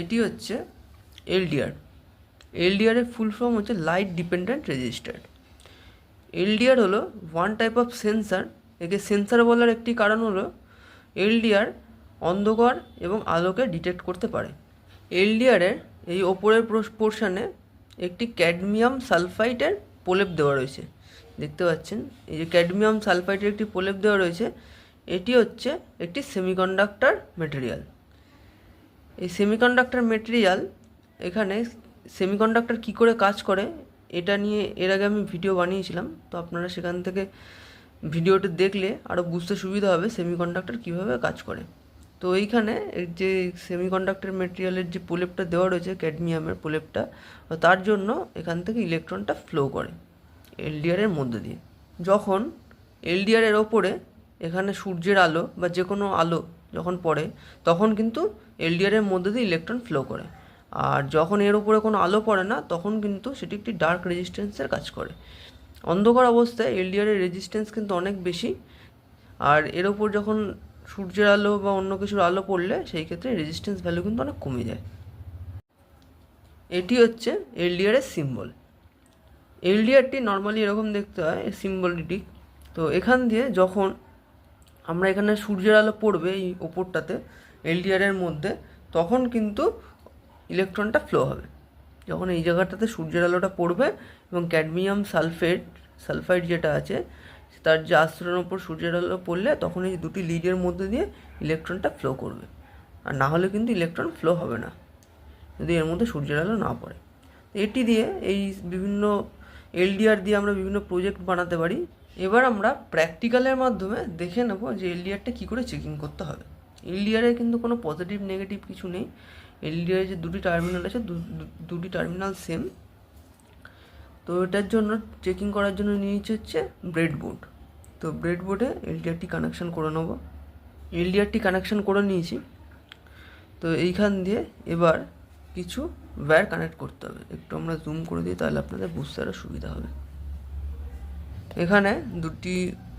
এটি হচ্ছে এলডিআর। এলডিআরের ফুল ফর্ম হচ্ছে লাইট ডিপেন্ডেন্ট রেজিস্টার এলডিআর হলো ওয়ান টাইপ অফ সেন্সার একে সেন্সার বলার একটি কারণ হলো এলডিআর অন্ধকার এবং আলোকে ডিটেক্ট করতে পারে। এলডিআরের এই ওপরের পোর্শনে একটি ক্যাডমিয়াম সালফাইডের প্রলেপ দেওয়া রয়েছে। দেখতে পাচ্ছেন? এই যে ক্যাডমিয়াম সালফাইডের একটি প্রলেপ দেওয়া রয়েছে, এটি হচ্ছে একটি সেমিকন্ডাক্টর মেটেরিয়াল এই সেমিকন্ডাক্টর মেটেরিয়াল এখানে সেমিকন্ডাক্টর কী করে কাজ করে, এটা নিয়ে এর আগে আমি ভিডিও বানিয়েছিলাম, তো আপনারা সেখান থেকে ভিডিওটি দেখলে আরও বুঝতে সুবিধা হবে সেমিকন্ডাক্টর কীভাবে কাজ করে। তো এইখানে যে সেমিকন্ডাক্টর মেটেরিয়ালের যে প্রলেপটা দেওয়া রয়েছে ক্যাডমিয়ামের প্রলেপটা তার জন্য এখান থেকে ইলেকট্রনটা ফ্লো করে এলডিআরের মধ্যে দিয়ে। যখন এলডিআরের ওপরে এখানে সূর্যের আলো বা যে কোনো আলো যখন পড়ে, তখন কিন্তু এলডিআরের মধ্যে দিয়ে ইলেকট্রন ফ্লো করে। আর যখন এর উপরে কোনো আলো পড়ে না, তখন কিন্তু সেটি একটি ডার্ক রেজিস্ট্যান্সের কাজ করে। অন্ধকার অবস্থায় এলডিআরের রেজিস্ট্যান্স কিন্তু অনেক বেশি। আর এর ওপর যখন সূর্যের আলো বা অন্য কিছুর আলো পড়লে, সেই ক্ষেত্রে রেজিস্ট্যান্স ভ্যালু কিন্তু অনেক কমে যায়। এটি হচ্ছে এলডিআরের সিম্বল এলডিআরটি নর্মালি এরকম দেখতে হয় সিম্বলটি তো এখান দিয়ে যখন আমরা এখানে সূর্যের আলো পড়বে এই ওপরটাতে এলডিআরের মধ্যে, তখন কিন্তু ইলেকট্রনটা ফ্লো হবে। যখন এই জায়গাটাতে সূর্যের আলোটা পড়বে এবং ক্যাডমিয়াম সালফেট সালফাইড যেটা আছে, তার যে আস্তরণের ওপর সূর্যের আলো পড়লে তখন এই দুটি লিডের মধ্যে দিয়ে ইলেকট্রনটা ফ্লো করবে। আর না হলে কিন্তু ইলেকট্রন ফ্লো হবে না, যদি এর মধ্যে সূর্যের আলো না পড়ে। এটি দিয়ে এই বিভিন্ন এলডিআর দিয়ে আমরা বিভিন্ন প্রজেক্ট বানাতে পারি। এবার আমরা প্র্যাকটিক্যালের মাধ্যমে দেখে নেব যে এলডিআরটা কী করে চেকিং করতে হবে। এলডিআরের কিন্তু কোনো পজিটিভ নেগেটিভ কিছু নেই। এলডিআর যে দুটি টার্মিনাল আছে দুটি টার্মিনাল সেম তো এটার জন্য চেকিং করার জন্য নিয়ে নিচ্ছে হচ্ছে ব্রেডবোর্ড তো ব্রেডবোর্ডে এলডিআরটি কানেকশান করে নেব। এলডিআরটি কানেকশান করে নিয়েছি। তো এইখান দিয়ে এবার কিছু ওয়্যার কানেক্ট করতে হবে। একটু আমরা জুম করে দিই, তাহলে আপনাদের বুঝতে আরও সুবিধা হবে। এখানে দুটি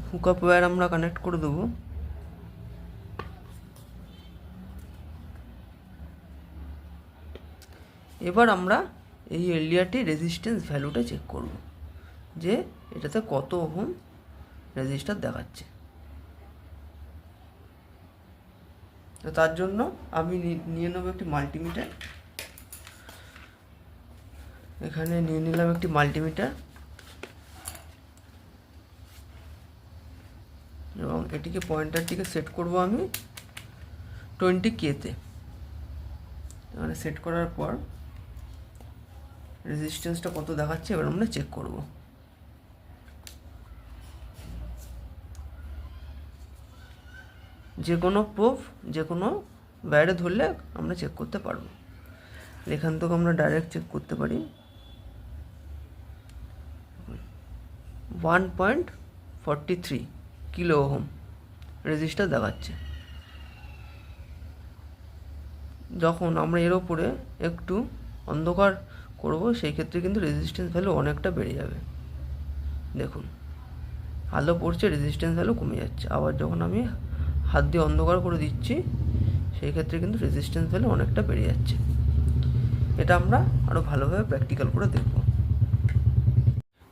হুকআপ ওয়্যার আমরা কানেক্ট করে দেবো। এবার আমরা এই এলডিআরটি রেজিস্ট্যান্স ভ্যালুটা চেক করব, যে এটাতে কত ওহম রেজিস্টার দেখাচ্ছে। তো তার জন্য আমি নিয়ে নেব একটি মাল্টিমিটার এখানে নিয়ে নিলাম একটি মাল্টিমিটার এবং এটিকে পয়েন্টারটিকে সেট করব আমি টোয়েন্টি কেতে এখানে সেট করার পর রেজিস্ট্যান্সটা কত দেখাচ্ছে এবার আমরা চেক করব। যে কোনো প্রুফ, যে কোনো বাইরে ধরলে আমরা চেক করতে পারব। এখান থেকে আমরা ডাইরেক্ট চেক করতে পারি। One point forty three. Kilo ohm. Resistor দেখাচ্ছে। যখন আমরা এর ওপরে একটু অন্ধকার করব, সেই ক্ষেত্রে কিন্তু রেজিস্ট্যান্স ভ্যালু অনেকটা বেড়ে যাবে। দেখুন, আলো পড়ছে রেজিস্ট্যান্স ভ্যালু কমে যাচ্ছে। আবার যখন আমি হাত দিয়ে অন্ধকার করে দিচ্ছি, সেই ক্ষেত্রে কিন্তু রেজিস্ট্যান্স ভ্যালু অনেকটা বেড়ে যাচ্ছে। এটা আমরা আরও ভালোভাবে প্র্যাকটিক্যাল করে দেখব।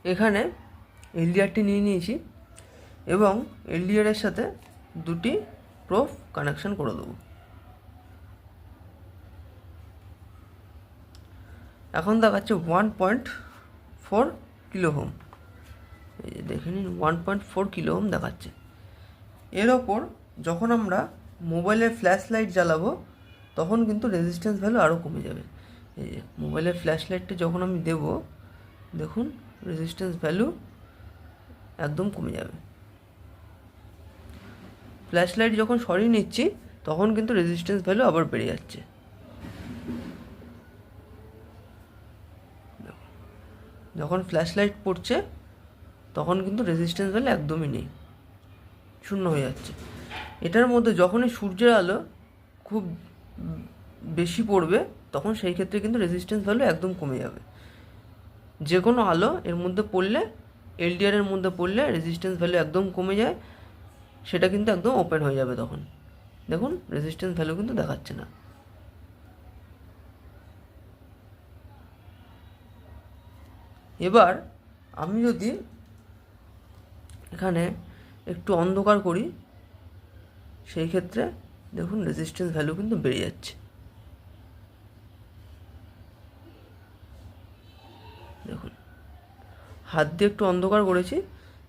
এখানে এলডিআরটি নিয়ে নিয়েছি। এবং এলডিআরের সাথে দুটি প্রোফ কানেকশন করে দেবো। এখন দেখাচ্ছে one point four kilo ohm এই যে দেখে নিন one point four kilo ohm দেখাচ্ছে। এর ওপর যখন আমরা মোবাইলের ফ্ল্যাশ লাইট জ্বালাবো, তখন কিন্তু রেজিস্ট্যান্স ভ্যালু আরও কমে যাবে। এই যে মোবাইলের ফ্ল্যাশ লাইটটা যখন আমি দেব, দেখুন রেজিস্ট্যান্স ভ্যালু একদম কমে যাবে। ফ্ল্যাশ লাইট যখন সরিয়ে নিচ্ছি, তখন কিন্তু রেজিস্ট্যান্স ভ্যালু আবার বেড়ে যাচ্ছে। যখন ফ্ল্যাশ লাইট পড়ছে, তখন কিন্তু রেজিস্ট্যান্স ভ্যালু একদমই নেই। শূন্য হয়ে যাচ্ছে। এটার মধ্যে যখনই সূর্যের আলো খুব বেশি পড়বে, তখন সেই ক্ষেত্রে কিন্তু রেজিস্ট্যান্স ভ্যালু একদম কমে যাবে। যে কোনো আলো এর মধ্যে পড়লে এলডিআরের মধ্যে পড়লে রেজিস্ট্যান্স ভ্যালু একদম কমে যায়। সেটা কিন্তু একদম ওপেন হয়ে যাবে তখন। দেখুন রেজিস্ট্যান্স ভ্যালু কিন্তু দেখাচ্ছে না। এবার আমি যদি এখানে একটু অন্ধকার করি, সেই ক্ষেত্রে দেখুন রেজিস্ট্যান্স ভ্যালু কিন্তু বেড়ে যাচ্ছে। দেখুন, হাত দিয়ে একটু অন্ধকার করেছি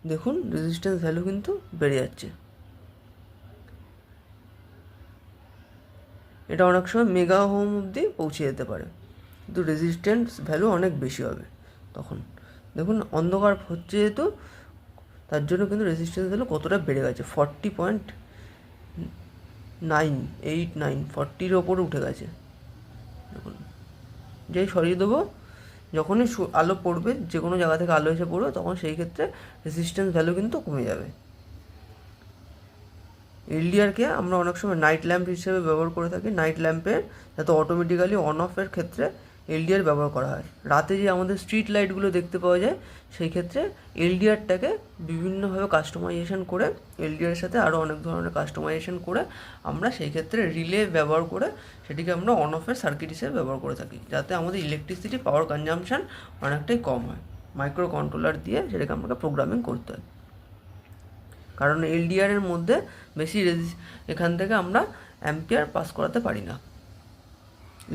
দেখুন রেজিস্ট্যান্স ভ্যালু কিন্তু বেড়ে যাচ্ছে। এটা অনেক সময় মেগা হোম অবধি পৌঁছে যেতে পারে। কিন্তু রেজিস্ট্যান্স ভ্যালু অনেক বেশি হবে তখন। দেখুন, অন্ধকার হচ্ছে যেহেতু, তার জন্য কিন্তু রেজিস্ট্যান্স ভ্যালু কতটা বেড়ে গেছে? Forty point nine eight nine ফর্টির ওপরে উঠে গেছে। দেখুন, যাই সরিয়ে দেবো যখনই আলো পড়বে, যে কোনো জায়গা থেকে আলো এসে পড়বে, তখন সেই ক্ষেত্রে রেসিস্ট্যান্স ভ্যালু কিন্তু কমে যাবে। এলডিআরকে আমরা অনেক সময় নাইট ল্যাম্প হিসেবে ব্যবহার করে থাকি। নাইট ল্যাম্পের যাতে অটোমেটিক্যালি অন অফের ক্ষেত্রে এলডিআর ব্যবহার করা হয়। রাতে যে আমাদের স্ট্রিট লাইটগুলো দেখতে পাওয়া যায়, সেই ক্ষেত্রে এলডিআরটাকে বিভিন্নভাবে কাস্টমাইজেশন করে এলডিআর সাথে আরও অনেক ধরনের কাস্টমাইজেশন করে আমরা সেই ক্ষেত্রে রিলে ব্যবহার করে সেটিকে আমরা অন অফের সার্কিট হিসেবে ব্যবহার করে থাকি। যাতে আমাদের ইলেকট্রিসিটি পাওয়ার কনজামশান অনেকটাই কম হয়। মাইক্রো কন্ট্রোলার দিয়ে সেটাকে আমাকে প্রোগ্রামিং করতে হয়। কারণ এলডিআরের মধ্যে বেশি রেজি এখান থেকে আমরা অ্যাম্পিয়ার পাস করাতে পারি না।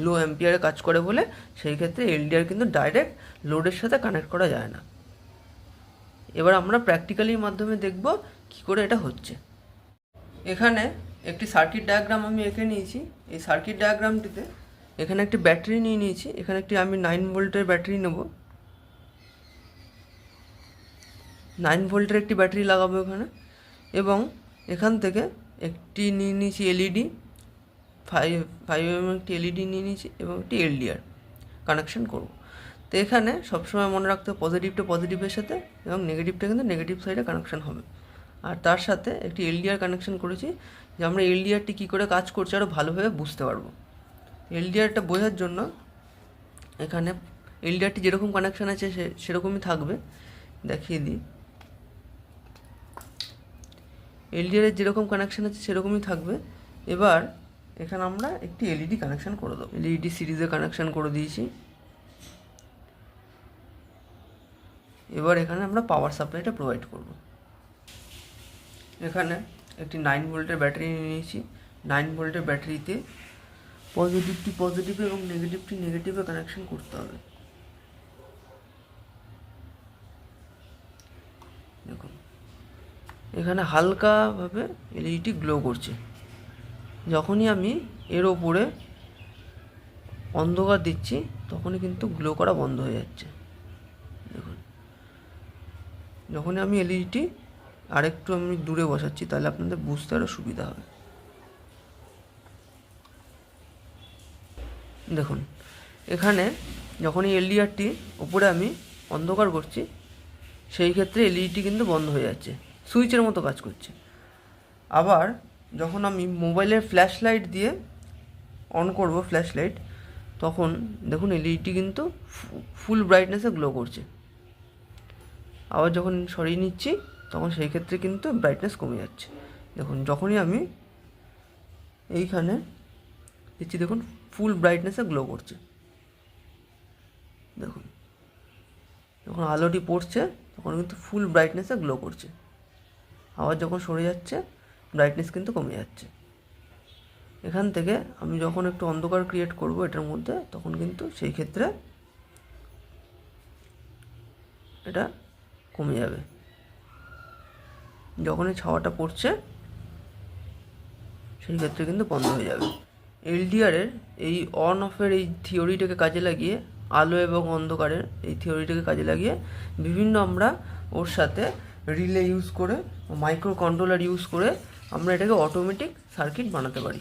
লো অ্যাম্পিয়ারে কাজ করে বলে সেই ক্ষেত্রে এলডিআর কিন্তু ডাইরেক্ট লোডের সাথে কানেক্ট করা যায় না। এবার আমরা প্র্যাকটিক্যালির মাধ্যমে দেখব কি করে এটা হচ্ছে। এখানে একটি সার্কিট ডায়াগ্রাম আমি এঁকে নিয়েছি। এই সার্কিট ডায়াগ্রামটিতে এখানে একটি ব্যাটারি নিয়ে নিয়েছি। এখানে একটি আমি নাইন ভোল্টের ব্যাটারি নেব। নাইন ভোল্টের একটি ব্যাটারি লাগাবো এখানে। এবং এখান থেকে একটি নিয়ে নিয়েছি এলইডি ফাইভ ফাইভ এম একটি এলইডি নিয়ে নিয়েছি এবং একটি এলডিআর কানেকশন করব। তো এখানে সবসময় মনে রাখতে হবে পজিটিভটা পজিটিভের সাথে এবং নেগেটিভটা কিন্তু নেগেটিভ সাইডে কানেকশন হবে। আর তার সাথে একটি এলডিআর কানেকশন করেছি যে আমরা এলডিআরটি কী করে কাজ করছে আরও ভালোভাবে বুঝতে পারব। এলডিআরটা বোঝার জন্য এখানে এলডিআরটি যেরকম কানেকশন আছে সে, সেরকমই থাকবে। দেখিয়ে দিই। এলডিআরের যেরকম কানেকশন আছে সেরকমই থাকবে। এবার এখানে আমরা একটি এলইডি কানেকশন করে দেবো। এলইডি সিরিজে কানেকশন করে দিয়েছি। এবার এখানে আমরা পাওয়ার সাপ্লাইটা প্রোভাইড করব। এখানে একটি নাইন ভোল্টের ব্যাটারি নিয়ে নিয়েছি। নাইন ভোল্টের ব্যাটারিতে পজিটিভটি পজিটিভ এবং নেগেটিভটি নেগেটিভে কানেকশন করতে হবে। দেখুন। এখানে হালকাভাবে এলইডিটি গ্লো করছে। যখনই আমি এর ওপরে অন্ধকার দিচ্ছি, তখনই কিন্তু গ্লো করা বন্ধ হয়ে যাচ্ছে। দেখুন। যখনই আমি এলইডিটি আরেকটু আমি দূরে বসাচ্ছি, তাহলে আপনাদের বুঝতে আরও সুবিধা হবে। দেখুন, এখানে যখনই এলডিআরটি উপরে আমি অন্ধকার করছি, সেই ক্ষেত্রে এলইডিটি কিন্তু বন্ধ হয়ে যাচ্ছে। সুইচের মতো কাজ করছে। আবার যখন আমি মোবাইলের ফ্ল্যাশ লাইট দিয়ে অন করব ফ্ল্যাশ লাইট তখন দেখুন এলইডিটি কিন্তু ফুল ব্রাইটনেসে গ্লো করছে। আবার যখন সরিয়ে নিচ্ছি, তখন সেই ক্ষেত্রে কিন্তু ব্রাইটনেস কমে যাচ্ছে। দেখুন, যখনই আমি এইখানে দিচ্ছি, দেখুন ফুল ব্রাইটনেসে গ্লো করছে। দেখুন, যখন আলোটি পড়ছে, তখন কিন্তু ফুল ব্রাইটনেসে গ্লো করছে। আবার যখন সরে যাচ্ছে ব্রাইটনেস কিন্তু কমে যাচ্ছে। এখান থেকে আমি যখন একটু অন্ধকার ক্রিয়েট করব এটার মধ্যে, তখন কিন্তু সেই ক্ষেত্রে এটা কমে যাবে। যখনই ছাওয়াটা পড়ছে, সেই ক্ষেত্রে কিন্তু বন্ধ হয়ে যাবে। এলডিআরের এই অন অফের এই থিওরিটাকে কাজে লাগিয়ে, আলো এবং অন্ধকারের এই থিওরিটাকে কাজে লাগিয়ে বিভিন্ন আমরা ওর সাথে রিলে ইউজ করে মাইক্রো কন্ট্রোলার ইউজ করে আমরা এটাকে অটোমেটিক সার্কিট বানাতে পারি।